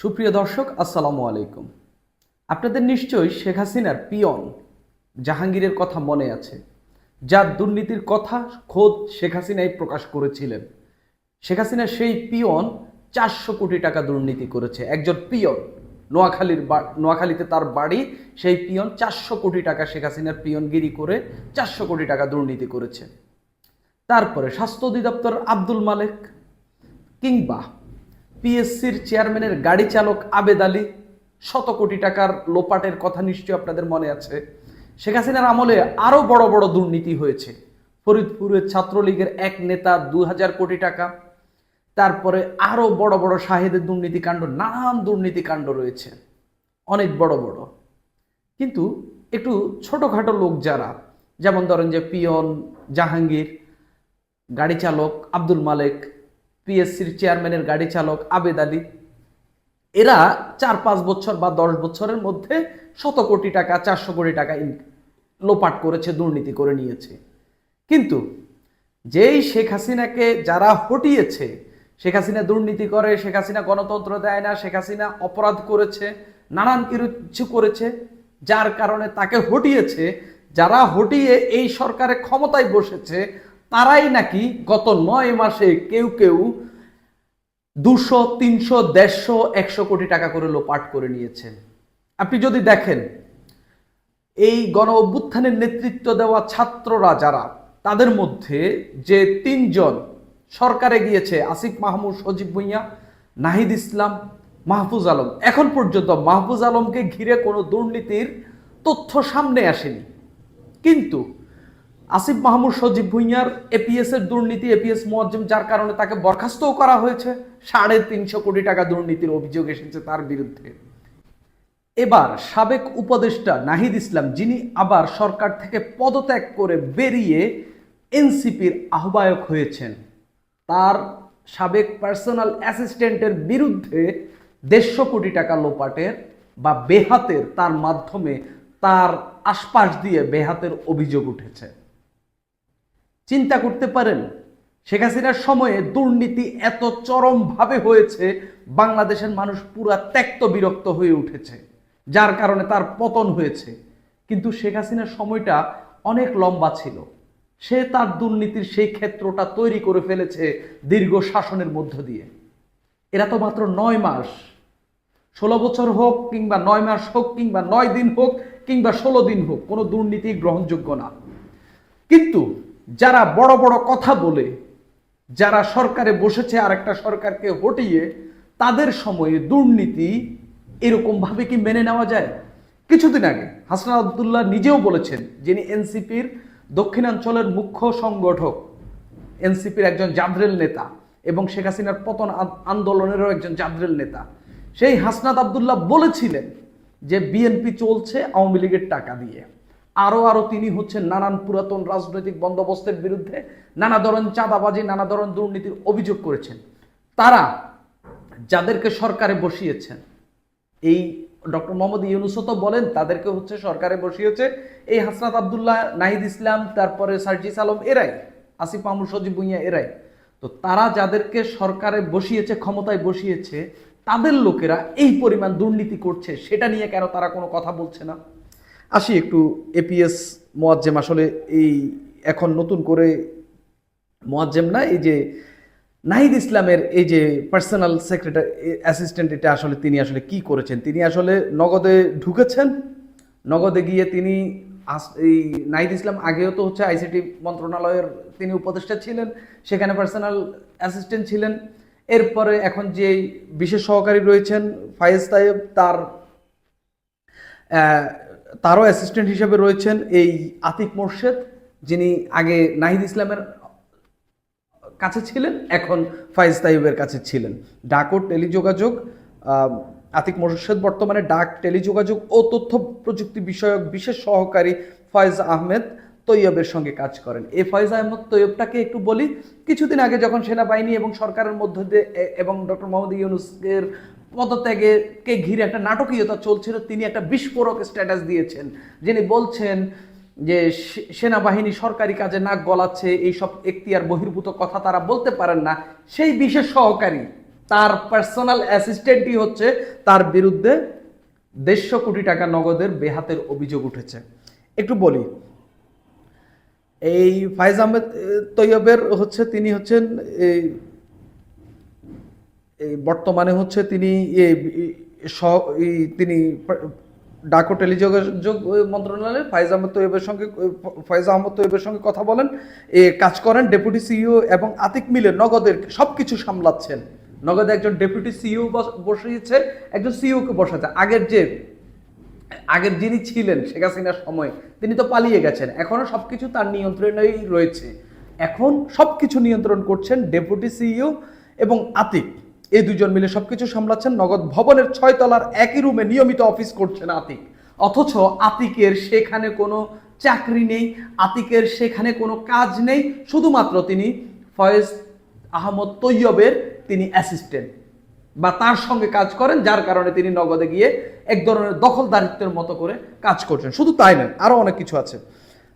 সুপ্রিয় দর্শক, আসসালামু আলাইকুম। আপনাদের নিশ্চয়ই শেখ হাসিনার পিয়ন জাহাঙ্গীরের কথা মনে আছে যার দুর্নীতির কথা খোদ শেখ হাসিনাই প্রকাশ করেছিলেন। শেখ হাসিনা সেই পিয়ন চারশো কোটি টাকা দুর্নীতি করেছে, একজন পিয়ন। নোয়াখালীর নোয়াখালীতে তার বাড়ি, সেই পিয়ন চারশো কোটি টাকা শেখ হাসিনার পিয়নগিরি করে চারশো কোটি টাকা দুর্নীতি করেছে। তারপরে স্বাস্থ্য অধিদপ্তর আব্দুল মালেক কিংবা পিএসসির চেয়ারম্যানের গাড়ি চালক আবেদ আলী, শত কোটি টাকার লোপাটের কথা নিশ্চয়ই আপনাদের মনে আছে। শেখ হাসিনার আমলে আরও বড় বড় দুর্নীতি হয়েছে। ফরিদপুরের ছাত্রলীগের এক নেতা দু হাজার কোটি টাকা, তারপরে আরও বড় বড় শাহেদের দুর্নীতিকাণ্ড, নানান দুর্নীতিকাণ্ড রয়েছে। অনেক বড় বড়। কিন্তু একটু ছোটোখাটো লোক যারা, যেমন ধরেন যে পিয়ন জাহাঙ্গীর, গাড়ি চালক আব্দুল মালেক পিএসসির চেয়ারম্যানের গাড়ি চালক আবেদ আলী। এরা চার পাঁচ বছর বা দশ বছরের মধ্যে শত কোটি টাকা, চারশো কোটি টাকা লোপাট করেছে, দুর্নীতি করে নিয়েছে। কিন্তু যেই শেখ হাসিনাকে যারা হটিয়েছে, শেখ হাসিনা দুর্নীতি করে, শেখ হাসিনা গণতন্ত্র দেয় না, শেখ হাসিনা অপরাধ করেছে, নানান কিছু করেছে, যার কারণে তাকে হটিয়েছে, যারা হটিয়ে এই সরকারের ক্ষমতায় বসেছে তারাই নাকি গত নয় মাসে কেউ কেউ দুশো, তিনশো, দেড়শো, একশো কোটি টাকা করে লোপাট করে নিয়েছেন। আপনি যদি দেখেন, এই গণ অভ্যুত্থানের নেতৃত্ব দেওয়া ছাত্ররা যারা, তাদের মধ্যে যে তিনজন সরকারে গিয়েছে, আসিফ মাহমুদ, সজীব ভুইয়া, নাহিদ ইসলাম, মাহফুজ আলম, এখন পর্যন্ত মাহফুজ আলমকে ঘিরে কোনো দুর্নীতির তথ্য সামনে আসেনি। কিন্তু আসিফ মাহমুদ সজীব ভুইয়ার এপিএস এর দুর্নীতি এপিএস মোয়াজ্জেম যার কারণে তাকে বরখাস্তও করা হয়েছে, সাড়ে তিনশো কোটি টাকা দুর্নীতির অভিযোগ এসেছে তার বিরুদ্ধে। এবার সাবেক উপদেষ্টা নাহিদ ইসলাম, যিনি আবার সরকার থেকে পদত্যাগ করে বেরিয়ে এনসিপির আহ্বায়ক হয়েছেন, তার সাবেক পার্সোনাল অ্যাসিস্ট্যান্টের বিরুদ্ধে দেড়শো কোটি টাকা লোপাটের বা বেহাতের তার মাধ্যমে তার আশপাশ দিয়ে বেহাতের অভিযোগ উঠেছে। চিন্তা করতে পারেন, শেখ হাসিনার সময়ে দুর্নীতি এত চরমভাবে হয়েছে, বাংলাদেশের মানুষ পুরা ত্যক্ত বিরক্ত হয়ে উঠেছে, যার কারণে তার পতন হয়েছে। কিন্তু শেখ হাসিনার সময়টা অনেক লম্বা ছিল। সে তার দুর্নীতির সেই ক্ষেত্রটা তৈরি করে ফেলেছে দীর্ঘ শাসনের মধ্য দিয়ে। এরা তো মাত্র নয় মাস। ষোলো বছর হোক কিংবা নয় মাস হোক কিংবা নয় দিন হোক কিংবা ষোলো দিন হোক, কোনো দুর্নীতি গ্রহণযোগ্য না। কিন্তু যারা বড় বড় কথা বলে, যারা সরকারে বসেছে আর একটা সরকারকে হটিয়ে, তাদের সময়ে দুর্নীতি এরকমভাবে কি মেনে নেওয়া যায়? কিছুদিন আগে হাসনাত আবদুল্লাহ নিজেও বলেছেন যিনি এনসিপির দক্ষিণাঞ্চলের মুখ্য সংগঠক, এনসিপির একজন জাদ্রেল নেতা এবং শেখ হাসিনার পতন আন্দোলনেরও একজন জাদ্রেল নেতা। সেই হাসনাত আবদুল্লাহ বলেছিলেন যে, বিএনপি চলছে আওয়ামী লীগের টাকা দিয়ে। আরও আরও তিনি হচ্ছেন নানান পুরাতন রাজনৈতিক বন্দোবস্তের বিরুদ্ধে নানা ধরনের চাঁদাবাজি, নানা ধরনের দুর্নীতির অভিযোগ করেছেন। তারা যাদেরকে সরকারে বসিয়েছেন, এই ডক্টর মোহাম্মদ ইউনুসও তো বলেন তাদেরকে হচ্ছে সরকারে বসিয়েছে, এই হাসনাত আবদুল্লাহ, নাহিদ ইসলাম, তারপরে সার্জিস আলম এরাই, আসিফ মাহমুদ সজিব ভুঁইয়া এরাই। তো তারা যাদেরকে সরকারে বসিয়েছে, ক্ষমতায় বসিয়েছে, তাদের লোকেরা এই পরিমাণ দুর্নীতি করছে, সেটা নিয়ে কেন তারা কোনো কথা বলছে না? আসি একটু এপিএস মোয়াজ্জেম। আসলে এই এখন নতুন করে মোয়াজ্জেম না, এই যে নাহিদ ইসলামের এই যে পার্সোনাল সেক্রেটারি অ্যাসিস্ট্যান্ট এটা আসলে তিনি আসলে কি করেছেন? তিনি আসলে নগদে ঢুকেছেন। নগদে গিয়ে তিনি এই নাহিদ ইসলাম আগেও তো হচ্ছে আইসিটি মন্ত্রণালয়ের তিনি উপদেষ্টা ছিলেন, সেখানে পার্সোনাল অ্যাসিস্ট্যান্ট ছিলেন। এরপরে এখন যে বিশেষ সহকারী রয়েছেন ফায়েজ তায়েব, তার তারও অ্যাসিস্ট্যান্ট হিসেবে রয়েছেন এই আতিক মোর্শেদ, যিনি আগে নাহিদ ইসলামের কাছে ছিলেন, এখন ফাইজ তাইবের কাছে ছিলেন। ডাক ও টেলিযোগাযোগ আতিক মোর্শেদ বর্তমানে ডাক, টেলিযোগাযোগ ও তথ্য প্রযুক্তি বিষয়ক বিশেষ সহকারী ফয়েজ আহমেদ তৈয়বের সঙ্গে কাজ করেন। এই ফয়েজ আহমেদ তৈয়বটাকে একটু বলি, কিছুদিন আগে যখন সেনাবাহিনী এবং সরকারের মধ্য দিয়ে এবং ডক্টর মোহাম্মদ ইউনুসের পদত্যাগে কে ঘিরে একটা নাটকীয়তা চলছিল, তিনি একটা বিস্ফোরক স্ট্যাটাস দিয়েছেন, যিনি বলছেন যে সেনাবাহিনী সরকারি কাজে নাক গলাচ্ছে, এইসব এখতিয়ার বহির্ভূত কথা তারা বলতে পারেন না। সেই বিশেষ সহকারী, তার পার্সোনাল অ্যাসিস্ট্যান্টই হচ্ছে তার বিরুদ্ধে দেড়শো কোটি টাকা নগদের বেহাতের অভিযোগ উঠেছে। একটু বলি, এই ফাইজ আহমেদ তৈয়বের হচ্ছে, তিনি হচ্ছেন বর্তমানে হচ্ছে তিনি তিনি ডাক টেলিযোগাযোগ মন্ত্রণালয়ে ফাইজ আহমদ তৈয়বের সঙ্গে ফয়েজ আহমদ তৈয়বের সঙ্গে কথা বলেন, এ, কাজ করেন, ডেপুটি সিইও এবং আতিক মিলে নগদের সব কিছু সামলাচ্ছেন। নগদে একজন ডেপুটি সিইও বসিয়েছে, একজন সিইওকে বসাচ্ছে আগের যে, আগের যিনি ছিলেন শেখ হাসিনার সময়, তিনি তো পালিয়ে গেছেন। এখনও সব কিছু তার নিয়ন্ত্রণেই রয়েছে। এখন সব কিছু নিয়ন্ত্রণ করছেন ডেপুটি সিইও এবং আতিক। এই দুজন মিলে সবকিছু সামলাচ্ছেন। নগদ ভবনের ছয় তলার একই রুমে নিয়মিত অফিস করছেন আতিক। অথচ আতিকের সেখানে কোনো চাকরি নেই, আতিকের সেখানে কোনো কাজ নেই। শুধুমাত্র তিনি ফয়েজ আহমদ তৈয়বের তিনি অ্যাসিস্ট্যান্ট বা তার সঙ্গে কাজ করেন, যার কারণে তিনি নগদে গিয়ে এক ধরনের দখলদারিত্বের মতো করে কাজ করছেন। শুধু তাই নয় আরও অনেক কিছু আছে।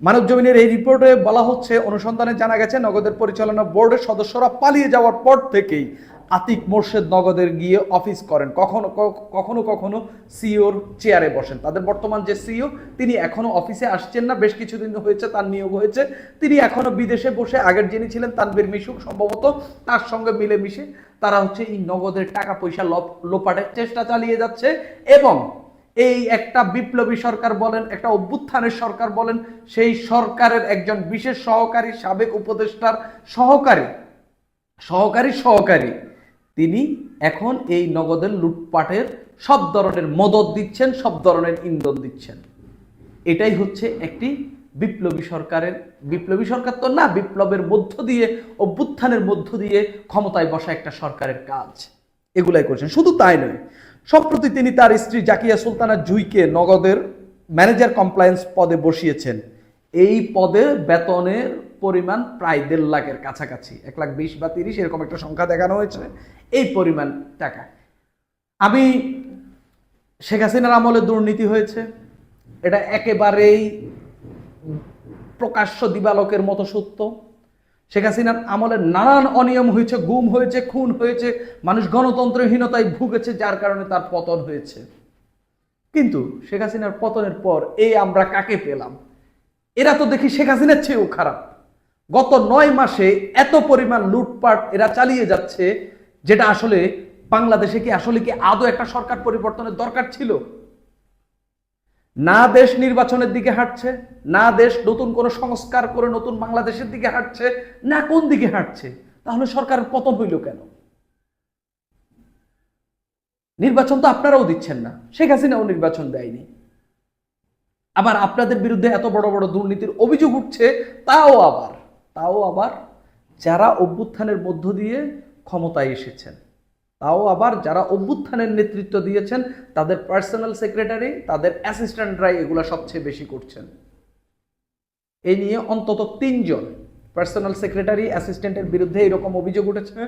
মানব জমিনের এই রিপোর্টে বলা হচ্ছে, অনুসন্ধানে জানা গেছে, নগদের পরিচালনা বোর্ডের সদস্যরা পালিয়ে যাওয়ার পর থেকেই আতিক মোর্শেদ নগদের গিয়ে অফিস করেন। কখনো কখনো কখনো সিওর চেয়ারে বসেন। তাদের বর্তমান যে সিইও, তিনি এখনও অফিসে আসছেন না। বেশ কিছুদিন হয়েছে, তার নিয়োগ হয়েছে। তিনি এখনও বিদেশে বসে, আগের যিনি ছিলেন তানবীর মিশুক, সম্ভবত তার সঙ্গে মিলেমিশে তারা হচ্ছে এই নগদের টাকা পয়সা লপ- লোপাটের চেষ্টা চালিয়ে যাচ্ছে এবং এই একটা বিপ্লবী সরকার বলেন, একটা অভ্যুত্থানের সরকার বলেন, সেই সরকারের একজন বিশেষ সহকারী, সাবেক উপদেষ্টার সহকারী সহকারী সহকারী তিনি এখন এই নগদের লুটপাটের সব ধরনের মদত দিচ্ছেন, সব ধরনের ইন্ধন দিচ্ছেন। এটাই হচ্ছে একটি বিপ্লবী সরকারের, বিপ্লবী সরকার তো না, বিপ্লবের মধ্য দিয়ে, অভ্যুত্থানের মধ্য দিয়ে ক্ষমতায় বসা একটা সরকারের কাজ। এগুলাই করছেন। শুধু তাই নয়, সম্প্রতি তিনি তার স্ত্রী জাকিয়া সুলতানা জুইকে নগদের ম্যানেজার কমপ্লায়েন্স পদে বসিয়েছেন। এই পদে বেতনের পরিমাণ প্রায় দেড় লাখের কাছাকাছি, এক লাখ বিশ বা তিরিশ, এরকম একটা সংখ্যা দেখানো হয়েছে। এই পরিমাণ টাকা। আমি শেখ হাসিনার আমলে দুর্নীতি হয়েছে। এটা একেবারেই প্রকাশ্য দিবালকের মতো সত্য। শেখ হাসিনার আমলে নানান অনিয়ম হয়েছে, গুম হয়েছে, খুন হয়েছে, মানুষ গণতন্ত্রহীনতায় ভুগেছে, যার কারণে তার পতন হয়েছে। কিন্তু শেখ হাসিনার পতনের পর এই আমরা কাকে পেলাম? এরা তো দেখি শেখ হাসিনার চেয়েও খারাপ। গত নয় মাসে এত পরিমাণ লুটপাট এরা চালিয়ে যাচ্ছে, যেটা আসলে বাংলাদেশে কি আসলে কি আদৌ একটা সরকার পরিবর্তনের দরকার ছিল? না দেশ নির্বাচনের দিকে হাঁটছে, না দেশ নতুন কোনো সংস্কার করে নতুন বাংলাদেশের দিকে হাঁটছে, না কোন দিকে হাঁটছে? তাহলে সরকারের পতন হইল কেন? নির্বাচন তো আপনারাও দিচ্ছেন না, শেখ হাসিনাও নির্বাচন দেয়নি। আবার আপনাদের বিরুদ্ধে এত বড় বড় দুর্নীতির অভিযোগ উঠছে, তাও আবার। তাও আবার যারা অভ্যুত্থানের মধ্য দিয়ে ক্ষমতায় এসেছেন, তাও আবার যারা অভ্যুত্থানের নেতৃত্ব দিয়েছেন, তাদের পার্সোনাল সেক্রেটারি তাদের অ্যাসিস্ট্যান্টরাই এগুলো সবচেয়ে বেশি করছেন। এই নিয়ে অন্তত তিনজন পার্সোনাল সেক্রেটারি অ্যাসিস্ট্যান্টের বিরুদ্ধে এরকম অভিযোগ উঠেছে।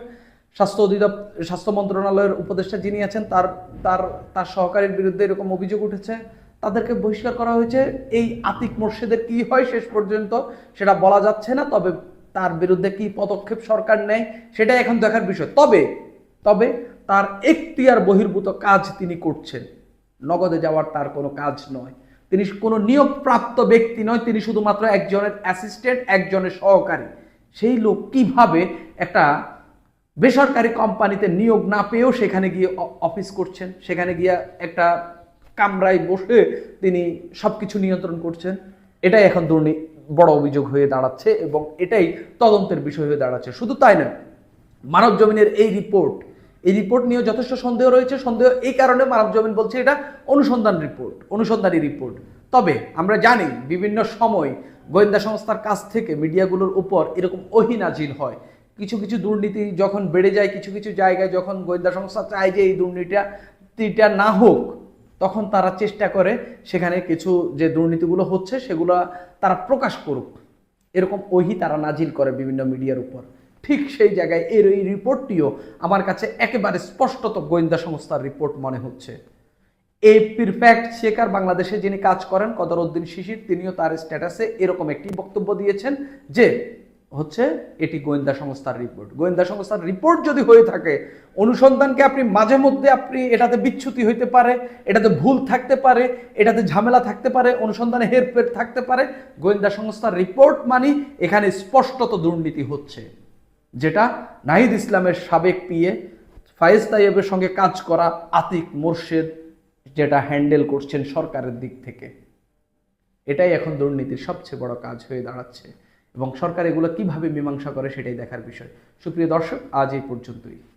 স্বাস্থ্য অধিদপ্তর স্বাস্থ্য মন্ত্রণালয়ের উপদেষ্টা যিনি আছেন, তার তার তার সহকারীর বিরুদ্ধে এরকম অভিযোগ উঠেছে। তাদেরকে বহিষ্কার করা হয়েছে। এই আতিক মোর্শেদের কি হয় শেষ পর্যন্ত সেটা বলা যাচ্ছে না, তবে তার বিরুদ্ধে কি পদক্ষেপ সরকার নেয় সেটাই এখন দেখার বিষয়। তবে তবে তার এখতিয়ার বহির্ভূত কাজ তিনি করছেন। নগদে যাওয়ার তার কোনো কাজ নয়। তিনি কোনো নিয়োগপ্রাপ্ত ব্যক্তি নয়, তিনি শুধুমাত্র একজনের অ্যাসিস্ট্যান্ট একজনের সহকারী। সেই লোক কীভাবে একটা বেসরকারি কোম্পানিতে নিয়োগ না পেয়েও সেখানে গিয়ে অফিস করছেন, সেখানে গিয়ে একটা কামরায় বসে তিনি সবকিছু নিয়ন্ত্রণ করছেন। এটাই এখন দুর্নীতি বড় অভিযোগ হয়ে দাঁড়াচ্ছে এবং এটাই তদন্তের বিষয় হয়ে দাঁড়াচ্ছে। শুধু তাই নয়, মানব জমিনের এই রিপোর্ট এই রিপোর্ট নিয়ে যথেষ্ট সন্দেহ রয়েছে। সন্দেহ এই কারণে মানব জমিন বলছে এটা অনুসন্ধান রিপোর্ট, অনুসন্ধানী রিপোর্ট। তবে আমরা জানি বিভিন্ন সময় গোয়েন্দা সংস্থার কাছ থেকে মিডিয়াগুলোর উপর এরকম অহিনাজিল হয়। কিছু কিছু দুর্নীতি যখন বেড়ে যায়, কিছু কিছু জায়গায় যখন গোয়েন্দা সংস্থা চায় যে এই দুর্নীতিটা না হোক তখন তারা চেষ্টা করে সেখানে কিছু যে দুর্নীতিগুলো হচ্ছে সেগুলো তারা প্রকাশ করুক। এরকম ওহি তারা নাজিল করে বিভিন্ন মিডিয়ার উপর। ঠিক সেই জায়গায় এর এই রিপোর্টটিও আমার কাছে একেবারে স্পষ্টত গোয়েন্দা সংস্থার রিপোর্ট মনে হচ্ছে। এই পিরফ্যাক্ট শেখার বাংলাদেশে যিনি কাজ করেন, কদরউদ্দিন শিশির, তিনিও তার স্ট্যাটাসে এরকম একটি বক্তব্য দিয়েছেন যে হচ্ছে এটি গোয়েন্দা সংস্থার রিপোর্ট। গোয়েন্দা সংস্থার রিপোর্ট যদি হয়ে থাকে, অনুসন্ধানকে আপনি মাঝে মধ্যে আপনি এটাতে বিচ্যুতি হইতে পারে, এটাতে ভুল থাকতে পারে, এটাতে ঝামেলা থাকতে পারে, অনুসন্ধানে হেরফের থাকতে পারে, গোয়েন্দা সংস্থার রিপোর্ট মানি এখানে স্পষ্টত দুর্নীতি হচ্ছে। যেটা নাহিদ ইসলামের সাবেক পিয়ে ফায়েজ তাইয়েবের সঙ্গে কাজ করা আতিক মোর্শেদ, যেটা হ্যান্ডেল করছেন সরকারের দিক থেকে। এটাই এখন দুর্নীতির সবচেয়ে বড় কাজ হয়ে দাঁড়াচ্ছে। এবং সরকার এগুলো কীভাবে মীমাংসা করে সেটাই দেখার বিষয়। সুপ্রিয় দর্শক আজ এই পর্যন্তই।